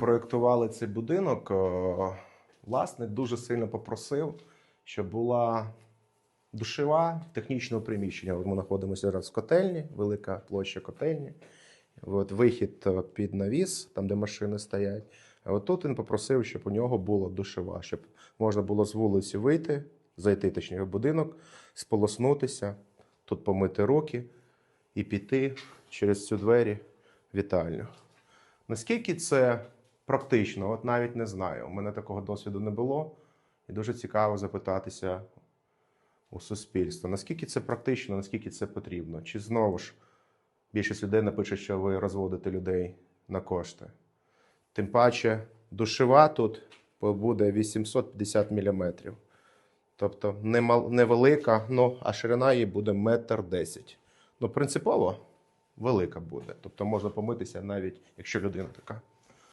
проєктували цей будинок, е, власник дуже сильно попросив, щоб була душева технічного приміщення. Ми знаходимося зараз в котельні, велика площа котельні. От вихід е, під навіс, там де машини стоять. А от тут він попросив, щоб у нього була душева, щоб можна було з вулиці вийти, зайти точніше в будинок, сполоснутися, тут помити руки і піти через цю двері в вітальню. Наскільки це практично, от навіть не знаю. У мене такого досвіду не було, і дуже цікаво запитатися у суспільства. Наскільки це практично, наскільки це потрібно? Чи знову ж більшість людей напише, що ви розводите людей на кошти? Тим паче, душева тут буде 850 мм. Тобто невелика, ну, а ширина її буде метр десять. Ну, принципово велика буде. Тобто можна помитися навіть, якщо людина така